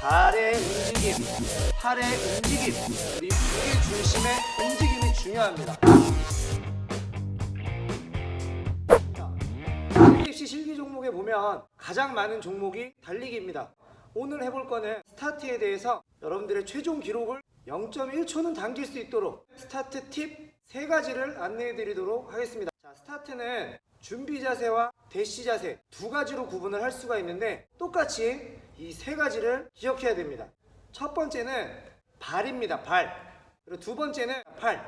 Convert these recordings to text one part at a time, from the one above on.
발의 움직임, 팔의 움직임, 우리 무게 중심의 움직임이 중요합니다. 자, 실기시 실기 종목에 보면 가장 많은 종목이 달리기입니다. 오늘 해볼 거는 스타트에 대해서 여러분들의 최종 기록을 0.1초는 당길 수 있도록 스타트 팁세 가지를 안내해 드리도록 하겠습니다. 자, 스타트는 준비 자세와 대시 자세 두 가지로 구분을 할 수가 있는데 똑같이 이 세 가지를 기억해야 됩니다. 첫 번째는 발입니다. 발. 그리고 두 번째는 팔.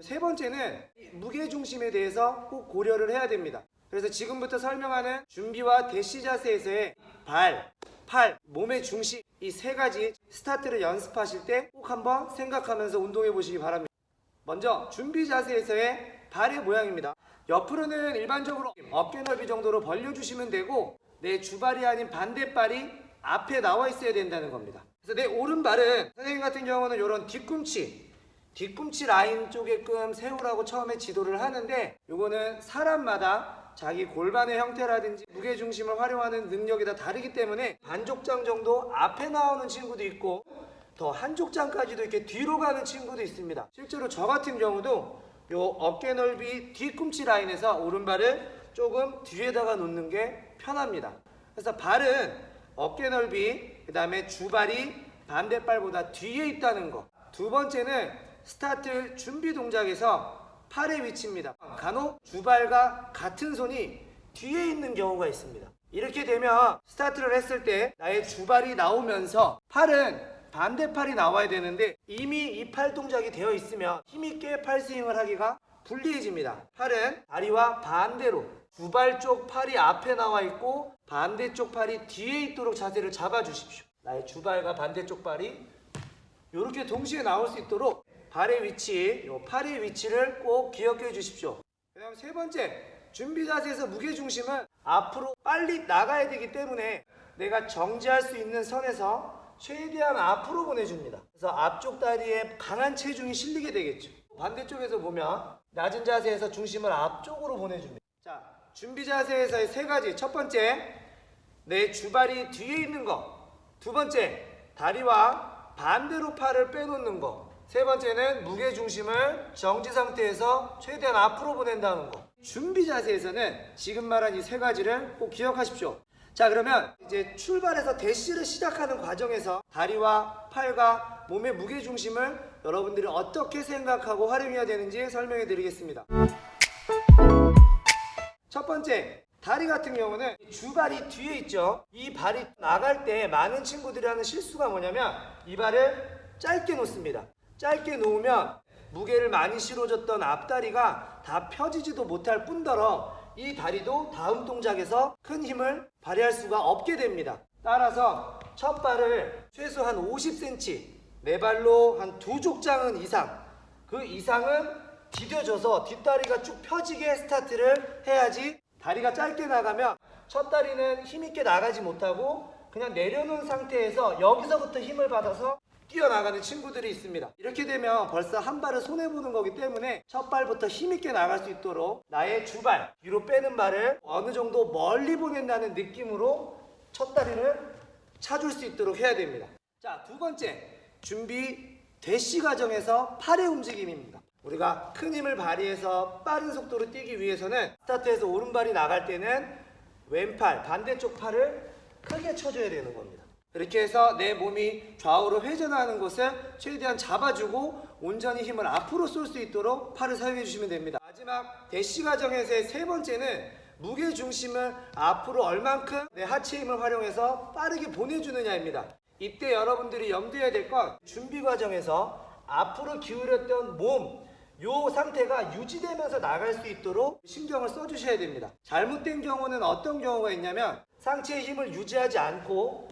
세 번째는 이 무게 중심에 대해서 꼭 고려를 해야 됩니다. 그래서 지금부터 설명하는 준비와 대시 자세에서의 발, 팔, 몸의 중심 이 세 가지 스타트를 연습하실 때 꼭 한번 생각하면서 운동해 보시기 바랍니다. 먼저 준비 자세에서의 발의 모양입니다. 옆으로는 일반적으로 어깨 넓이 정도로 벌려주시면 되고 내 주발이 아닌 반대발이 앞에 나와 있어야 된다는 겁니다. 그래서 내 오른발은 선생님 같은 경우는 이런 뒤꿈치 뒤꿈치 라인 쪽에끔 세우라고 처음에 지도를 하는데 요거는 사람마다 자기 골반의 형태라든지 무게 중심을 활용하는 능력이 다 다르기 때문에 반족장 정도 앞에 나오는 친구도 있고 더 한족장까지도 이렇게 뒤로 가는 친구도 있습니다. 실제로 저 같은 경우도 요 어깨 넓이 뒤꿈치 라인에서 오른발을 조금 뒤에다가 놓는 게 편합니다. 그래서 발은 어깨 넓이, 그 다음에 주발이 반대발보다 뒤에 있다는 거. 두 번째는 스타트 준비 동작에서 팔의 위치입니다. 간혹 주발과 같은 손이 뒤에 있는 경우가 있습니다. 이렇게 되면 스타트를 했을 때 나의 주발이 나오면서 팔은 반대팔이 나와야 되는데 이미 이 팔 동작이 되어 있으면 힘있게 팔 스윙을 하기가 불리해집니다. 팔은 다리와 반대로 주발 쪽 팔이 앞에 나와 있고 반대쪽 팔이 뒤에 있도록 자세를 잡아주십시오. 나의 주발과 반대쪽 발이 이렇게 동시에 나올 수 있도록 발의 위치, 요 팔의 위치를 꼭 기억해 주십시오. 그 다음 세 번째, 준비 자세에서 무게 중심은 앞으로 빨리 나가야 되기 때문에 내가 정지할 수 있는 선에서 최대한 앞으로 보내줍니다. 그래서 앞쪽 다리에 강한 체중이 실리게 되겠죠. 반대쪽에서 보면 낮은 자세에서 중심을 앞쪽으로 보내줍니다. 자, 준비 자세에서의 세 가지. 첫 번째, 내 주발이 뒤에 있는 거. 두 번째, 다리와 반대로 팔을 빼놓는 거. 세 번째는 무게 중심을 정지 상태에서 최대한 앞으로 보낸다는 거. 준비 자세에서는 지금 말한 이 세 가지를 꼭 기억하십시오. 자, 그러면 이제 출발해서 대시를 시작하는 과정에서 다리와 팔과 몸의 무게 중심을 여러분들이 어떻게 생각하고 활용해야 되는지 설명해 드리겠습니다. 첫 번째, 다리 같은 경우는 이 주발이 뒤에 있죠. 이 발이 나갈 때 많은 친구들이 하는 실수가 뭐냐면 이 발을 짧게 놓습니다. 짧게 놓으면 무게를 많이 실어줬던 앞다리가 다 펴지지도 못할 뿐더러 이 다리도 다음 동작에서 큰 힘을 발휘할 수가 없게 됩니다. 따라서 첫 발을 최소 한 50cm, 네 발로 한 두 족장은 이상, 그 이상은 디뎌져서 뒷다리가 쭉 펴지게 스타트를 해야지 다리가 짧게 나가면 첫 다리는 힘있게 나가지 못하고 그냥 내려놓은 상태에서 여기서부터 힘을 받아서 뛰어나가는 친구들이 있습니다. 이렇게 되면 벌써 한 발을 손해보는 거기 때문에 첫 발부터 힘있게 나갈 수 있도록 나의 주발, 뒤로 빼는 발을 어느 정도 멀리 보낸다는 느낌으로 첫 다리를 차줄 수 있도록 해야 됩니다. 자, 두 번째. 준비 대시 과정에서 팔의 움직임입니다. 우리가 큰 힘을 발휘해서 빠른 속도로 뛰기 위해서는 스타트에서 오른발이 나갈 때는 왼팔, 반대쪽 팔을 크게 쳐줘야 되는 겁니다. 이렇게 해서 내 몸이 좌우로 회전하는 것을 최대한 잡아주고 온전히 힘을 앞으로 쏠 수 있도록 팔을 사용해 주시면 됩니다. 마지막 대시 과정에서의 세 번째는 무게 중심을 앞으로 얼만큼 내 하체 힘을 활용해서 빠르게 보내주느냐입니다. 이때 여러분들이 염두해야 될 건 준비 과정에서 앞으로 기울였던 몸, 요 상태가 유지되면서 나갈 수 있도록 신경을 써주셔야 됩니다. 잘못된 경우는 어떤 경우가 있냐면 상체의 힘을 유지하지 않고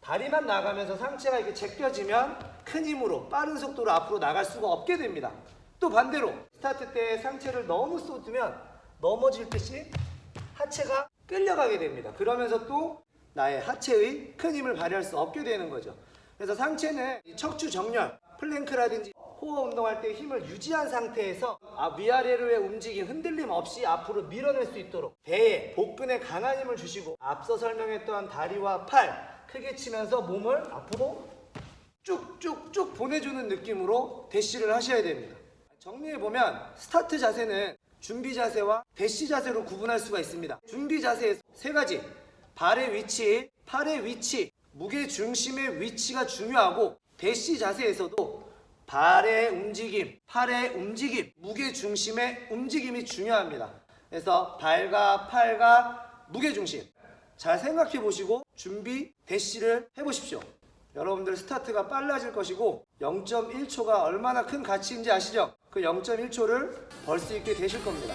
다리만 나가면서 상체가 이렇게 제껴지면 큰 힘으로 빠른 속도로 앞으로 나갈 수가 없게 됩니다. 또 반대로 스타트 때 상체를 너무 쏟으면 넘어질 듯이 하체가 끌려가게 됩니다. 그러면서 또 나의 하체의 큰 힘을 발휘할 수 없게 되는 거죠. 그래서 상체는 이 척추 정렬, 플랭크라든지 코어 운동할 때 힘을 유지한 상태에서 아, 위아래로의 움직임, 흔들림 없이 앞으로 밀어낼 수 있도록 배에, 복근에 강한 힘을 주시고 앞서 설명했던 다리와 팔, 크게 치면서 몸을 앞으로 쭉쭉쭉 보내주는 느낌으로 대시를 하셔야 됩니다. 정리해 보면 스타트 자세는 준비 자세와 대시 자세로 구분할 수가 있습니다. 준비 자세 세 가지. 발의 위치, 팔의 위치, 무게 중심의 위치가 중요하고 대시 자세에서도 발의 움직임, 팔의 움직임, 무게 중심의 움직임이 중요합니다. 그래서 발과 팔과 무게 중심 잘 생각해 보시고 준비 대시를 해 보십시오. 여러분들 스타트가 빨라질 것이고 0.1초가 얼마나 큰 가치인지 아시죠? 그 0.1초를 벌 수 있게 되실 겁니다.